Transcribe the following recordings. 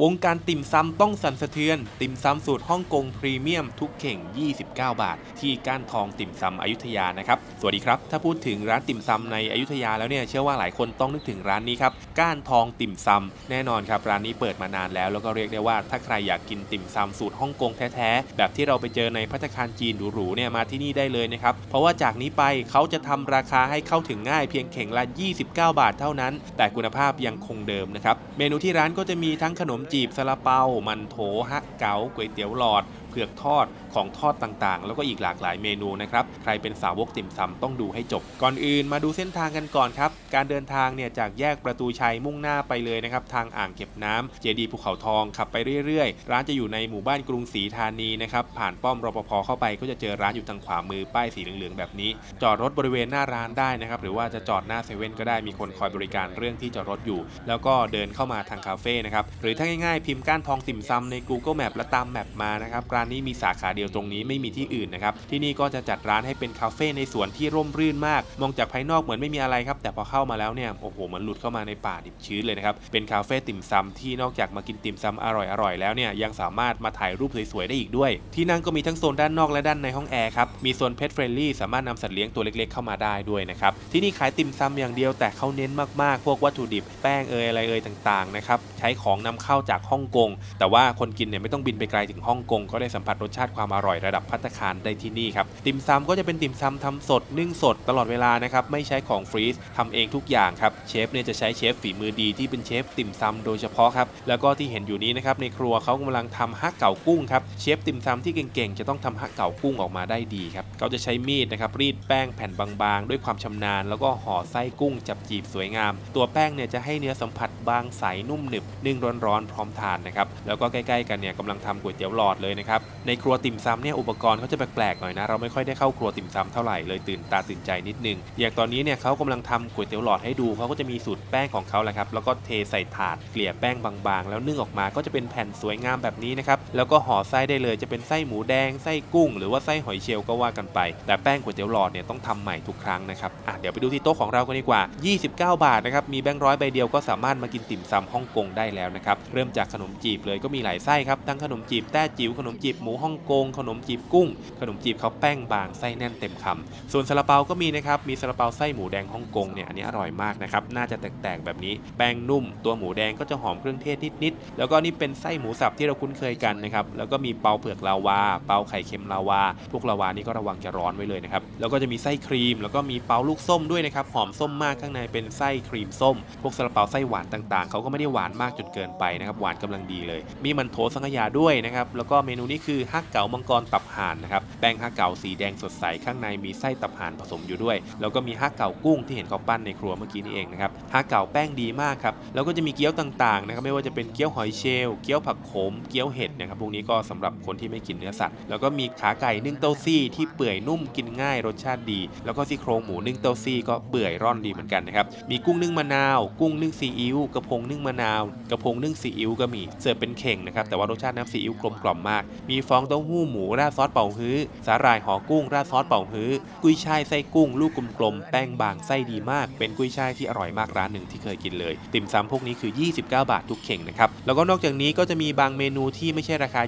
วงการติ่มซำต้องสั่นสะเทือน ติ่มซำสูตรฮ่องกงพรีเมียมทุกเข่ง 29 บาท ที่ก้านทองติ่มซำอยุธยานะครับ สวัสดีครับ ถ้าพูดถึงร้านติ่มซำในอยุธยาแล้วเนี่ยเชื่อว่าหลายคนต้องนึกถึงร้านนี้ครับ ก้านทองติ่มซำแน่นอนครับ ร้านนี้เปิดมานานแล้ว แล้วก็เรียกได้ว่าถ้าใครอยากกินติ่มซำสูตรฮ่องกงแท้ๆแบบที่เราไปเจอในพัตตาคารจีนหรูๆเนี่ยมาที่นี่ได้เลยนะครับเพราะว่าจากนี้ไปเขาจะทำราคาให้เข้าถึงง่ายเพียงเข่งละ 29 บาทเท่านั้น แต่คุณภาพยังคงเดิมนะครับเมนูที่ร้านก็จะมีทั้งขนมจีบซาลาเปามันโถฮะเก๋าก๋วยเตี๋ยวหลอดเผือกทอด ของทอดต่างๆ แล้วก็อีกหลากหลายเมนูนะครับใครเป็นสาวกติ่มซำต้องดูให้จบ ก่อนอื่นมาดูเส้นทางกันก่อนครับ การเดินทางเนี่ยจากแยกประตูชัยมุ่งหน้าไปเลยนะครับทางอ่างเก็บน้ำเจดีภูเขาทองขับไปเรื่อยๆ ร้านจะอยู่ในหมู่บ้านกรุงศรีธานีนะครับผ่านป้อมรปภเข้าไปก็จะเจอร้านอยู่ทางขวามือป้ายสีเหลืองๆแบบนี้ จอดรถบริเวณหน้าร้านได้นะครับหรือว่าจะจอดหน้าเซเว่นก็ได้มีคนคอยบริการเรื่องที่จอดรถอยู่ แล้วก็เดินเข้ามาทางคาเฟ่นะครับหรือถ้าง่ายๆ พิมพ์ก้านทองติ่มซำใน Google Map และตามแมปมานะครับร้านนี้มีสาขาเดียวียวตรงนี้ไม่มีที่อื่นนะครับที่นี่ก็จะจัดร้านให้เป็นคาเฟ่ในสวนที่ร่มรื่นมาก มองจากภายนอกเหมือนไม่มีอะไรครับ แต่พอเข้ามาแล้วเนี่ยโอ้โหเหมันหลุดเข้ามาในป่าดิบชื้นเลยนะครับเป็นคาเฟ่ติ่มซำที่นอกจากมากินติ่มซำอร่อยๆแล้วเนี่ยยังสามารถมาถ่ายรูปสวยๆได้อีกด้วย ที่นั่งก็มีทั้งโซนด้านนอกและด้านในห้องแอร์ครับมีโซนเพ t เฟรนลี่สามารถนำสัตว์เลี้ยงตัวเล็กๆเข้ามาได้ด้วยนะครับที่นี่ขายติ่มซำอย่างเดียวแต่เขาเน้นมากๆ พวกวัตถุดิบแป้งเอยอะไรเอยต่างๆนะครับใช้ของนำเข้าจากฮ่องกงแต่ว่าคนกินเนี่ยไม่ต้องบินไปไกลถึงฮ่องกงก็ได้สัมผัสรสชาติความอร่อยระดับพัตตาคารได้ที่นี่ครับติ่มซำก็จะเป็นติ่มซำทำสดนึ่งสดตลอดเวลานะครับไม่ใช้ของฟรีซทำเองทุกอย่างครับเชฟเนี่ยจะใช้เชฟฝีมือดีที่เป็นเชฟติ่มซำโดยเฉพาะครับแล้วก็ที่เห็นอยู่นี้นะครับในครัวเขากำลังทำฮักเก๋ากุ้งครับเชฟติ่มซำที่เก่งๆจะต้องทำฮักเก๋ากุ้งออกมาได้ดีครับเขาจะใช้มีดนะครับรีดแป้งแผ่นบางๆ ด้วยความชำนาญ แล้วก็ห่อไส้กุ้งจับจีบสวยงาม ตัวแป้งเนี่ยจะให้เนื้อสัมผัสบางใสนุ่มหนึบนึ่งร้อนๆพร้อมทานนะครับแล้วก็ใกล้ๆกันเนี่ยกำลังทำก๋วยเตี๋ยวหลอดเลยนะครับในครัวติ่มซำเนี่ยอุปกรณ์เขาจะแปลกๆหน่อยนะเราไม่ค่อยได้เข้าครัวติ่มซำเท่าไหร่เลยตื่นตาตื่นใจนิดนึงอย่างตอนนี้เนี่ยเขากำลังทำก๋วยเตี๋ยวหลอดให้ดูเขาก็จะมีสูตรแป้งของเขาแหละครับแล้วก็เทใส่ถาดเกลี่ยแป้งบางๆ แล้วนึ่งออกมาก็จะเป็นแผ่นสวยงามแบบนี้นะครับแล้วก็ห่อไส้ได้เลยจะเป็นไส้หมูแดงไส้กุ้ง หรือว่าไส้หอยเชลล์ก็ว่ากันไป แต่แป้งก๋วยเตี๋ยวหลอดเนี่ยต้องทำใหม่ทุกครั้งนะครับอะเดี๋ยวไปดูที่โต๊ะของเรากันดีกว่า 29 บาทนะครับมีแบงค์ร้อยใบเดียวก็สามารถมากินติ่มซำฮ่องกงได้แล้วนะครับเริ่มจากขนมจีบเลยก็มีหลายไส้ครับทั้งขนมจีบแต้จิ๋วขนมจีบหมูฮ่องกงขนมจีบกุ้ง ขนมจีบเขาแป้งบางไส้แน่นเต็มคำส่วนซาลาเปาก็มีนะครับ มีซาลาเปาไส้หมูแดงฮ่องกงเนี่ยอันนี้อร่อยมากนะครับ น่าจะแตกๆแบบนี้แป้งนุ่ม ตัวหมูแดงก็จะหอมเครื่องเทศนิดๆ แล้วก็นี่เป็นไส้หมูสับที่เราคุ้นเคยกันนะครับ แล้วก็มีเปาเผือกลาวา เปาไข่เค็มลาวา พวกลาวานี่ก็ระวังจะร้อนไว้เลยนะครับ แล้วก็จะมีไส้ครีม แล้วก็มีเปาลูกส้มด้วยนะครับ หอมส้มมากข้างในเป็นไส้ครีมส้ม พวกซาลาเปาไส้หวานต่างๆ เขาก็ไม่ได้หวานมากจนเกินไปนะครับ หวานกำลังดีเลย มีมันโถสังขยาด้วยนะครับ แล้วก็เมนูนี้คือฮักเก๋ามังกรตับห่านนะครับ แป้งฮักเก๋าสีแดงสดใสข้างในมีไส้ตับห่านผสมอยู่ด้วย แล้วก็มีฮักเก๋ากุ้งที่เห็นเขาปั้นในครัวเมื่อกี้นี่เองนะครับฮักเก๋าแป้งดีมากครับแล้วก็จะมีเกี๊ยวต่างๆนะครับไม่ว่าจะเป็นเกี๊ยวหอยเชลล์เกี๊ยวผักโขมเกี๊ยวเห็ดนะครับพวกนี้ก็สำหรับคนที่ไม่กินเนื้อสัตว์แล้วก็มีขาไก่นึ่งเต้าซี่ที่เปื่อยนุ่มกินง่ายรสชาติดี แล้วก็ซี่โครงหมูนึ่งเต้าซี่ก็เปื่อยร่อนดีเหมือนกันนะครับมีกุ้งนึ่งมะนาว กุ้งนึ่งซีอิ๊วกระพงนึ่งมะนาว กระพงนึ่งซีอิ๊วก็มีเสิร์ฟเป็นเข่งนะครับแต่ว่ารสชาติน้ำซีอิ๊วกลมกล่อมมาก มีฟองเต้าหู้หมูราดซอสเป่าฮื้อสาหร่ายห่อกุ้งราดซอสเป่าฮื้อ กุ้ยช่ายไส้กุ้ง ลูกกลมๆแป้งบางไส้ดีมาก เป็นกุ้ยช่ายที่อร่อยมากร้านหนึ่งที่เคยกินเลย ติ่มซำพวกนี้คือ 29 บาททุกเข่งนะครับแล้วก็นอกจากนี้ก็จะมีบางเมนูที่ไม่ใช่ราคา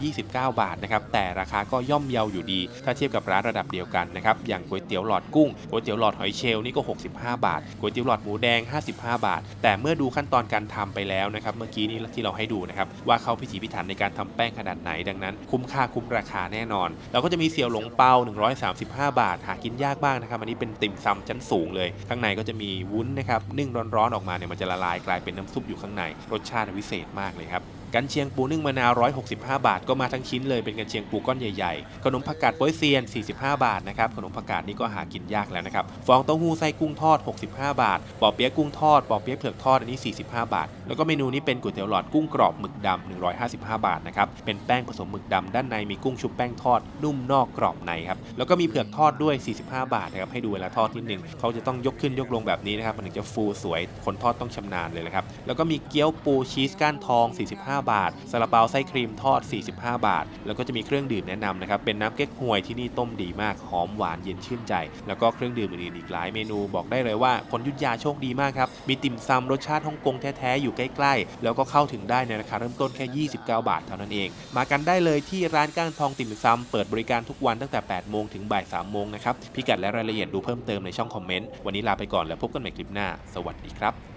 29 บาทนะครับแต่ราคาก็ย่อมเยาอยู่ดี ถ้าเทียบกับร้านระดับเดียวกันนะครับอย่างก๋วยเตี๋ยวหลอดกุ้งก๋วยเตี๋ยวหลอดหอยเชลล์นี่ก็ 65 บาทก๋วยเตี๋ยวหลอดหมูแดง 55 บาท แต่เมื่อดูขั้นตอนการทำไปแล้วนะครับเมื่อกี้นี้ที่เราให้ดูนะครับว่าเขาพิถีพิถันในการทำแป้งขนาดไหนดังนั้น คุ้มค่าคุ้มราคาแน่นอนแล้วก็จะมีเสี่ยวหลงเปา135 บาท หากินยากมากนะครับ อันนี้เป็นติ่มซำชั้นสูงเลย ข้างในก็จะมีวุ้นนะครับ นึ่งร้อนๆออกมาเนี่ยมันจะละลายกลายเป็นน้ำซุปอยู่ข้างใน รสชาติวิเศษมากเลยครับ กันเชียงปูนึ่งมะนาว 165 บาท ก็มาทั้งชิ้นเลยเป็นกันเชียงปูก้อนใหญ่ๆ ขนมผักกาดโป้ยเซียน 45 บาทนะครับ ขนมผักกาดนี่ก็หากินยากแล้วนะครับ ฟองเต้าหู้ไส้กุ้งทอด 65 บาท ปอเปี๊ยะกุ้งทอด ปอเปี๊ยะเผือกทอดอันนี้ 45 บาท แล้วก็เมนูนี้เป็นก๋วยเตี๋ยวหลอดกุ้งกรอบหมึกดำ155 บาทนะครับ เป็นแป้งผสมหมึกดำด้านในมีกุ้งชุบแป้งทอด นุ่มนอกกรอบในครับ แล้วก็มีเผือกทอดด้วย 45 บาทนะครับ ให้ดูเวลาทอดนิดนึงเขาจะต้องยกขึ้นยกลงแบบนี้นะครับมันถึงจะฟูสวย คนทอดต้องชำนาญเลยนะครับ แล้วก็มีเกี๊ยวปูชีสก้านทอง 45บาทซาลาเปาไส้ครีมทอด 45 บาท แล้วก็จะมีเครื่องดื่มแนะนำนะครับ เป็นน้ำเก๊กฮวยที่นี่ต้มดีมาก หอมหวานเย็นชื่นใจ แล้วก็เครื่องดื่มอื่นๆอีกหลายเมนูบอกได้เลยว่าคนยุทธยาโชคดีมากครับ มีติ่มซำรสชาติฮ่องกงแท้ๆ อยู่ใกล้ๆ แล้วก็เข้าถึงได้ในราคาเริ่มต้นแค่ 29 บาทเท่านั้นเอง มากันได้เลยที่ร้านก้างทองติ่มซำเปิดบริการทุกวันตั้งแต่ 8 โมงถึงบ่าย 3 โมงนะครับพิกัดและรายละเอียดดูเพิ่มเติมในช่องคอมเมนต์วันนี้ลาไปก่อนแล้วพบกันใหม่คลิปหน้า สวัสดีครับ